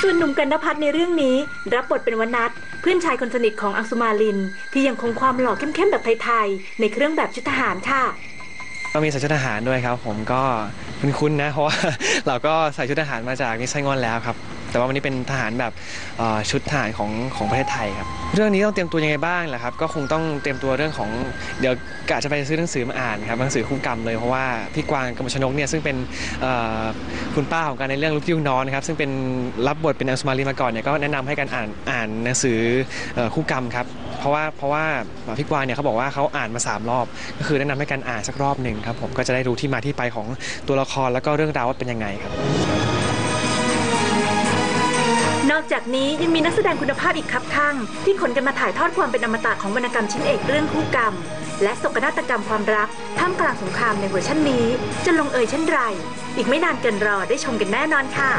ส่วนหนุ่มกันนพัฒน์ในเรื่องนี้ รับบทเป็นวนัทเพื่อนชายคนสนิทของอังสุมาลิน ที่ยังคงความหล่อเข้มๆแบบไทยๆในเครื่องแบบชุดทหารค่ะก็มีใส่ชุดทหารด้วยครับ ผมก็คุ้นๆนะเพราะว่าเราก็ใส่ชุดทหารมาจากนิสัยงอนแล้วครับ แต่ว่าวันนี้เป็นทหารแบบชุดทหารของของประเทศไทยครับ เรื่องนี้ต้องเตรียมตัวยังไงบ้างล่ะครับ ก็คงต้องเตรียมตัวเรื่องของเดี๋ยวกะจะไปซื้อหนังสือมาอ่านครับหนังสือคู่กรรมเลยเพราะว่าพี่กวางกมชนกเนี่ยซึ่งเป็นคุณป้าของการในเรื่องลูกพี่ลูกน้องนะครับซึ่งเป็นรับบทเป็นอังสุมาลีมาก่อนเนี่ยก็แนะนำให้การอ่านอ่านหนังสือคู่กรรมครับเพราะว่าเพราะว่าพี่กวางเนี่ยเขาบอกว่าเขาอ่านมาสามรอบ ก็คือแนะนำให้การอ่านสักรอบหนึ่งครับผมก็จะได้รู้ที่มาที่ไปของตัวละครแล้วก็เรื่องราวว่าเป็นยังไงครับ อกจากนี้ยังมีนักแสดงคุณภาพอีกครับข้าง ที่ขนกันมาถ่ายทอดความเป็นอมตะของวรรณกรรมชิ้นเอกเรื่องคู่กรรม และศกนาฏกรรมความรักท่ามกลางสงครามในเวอร์ชันนี้ จะลงเอยเช่นไร อีกไม่นานเกินรอได้ชมกันแน่นอนค่ะ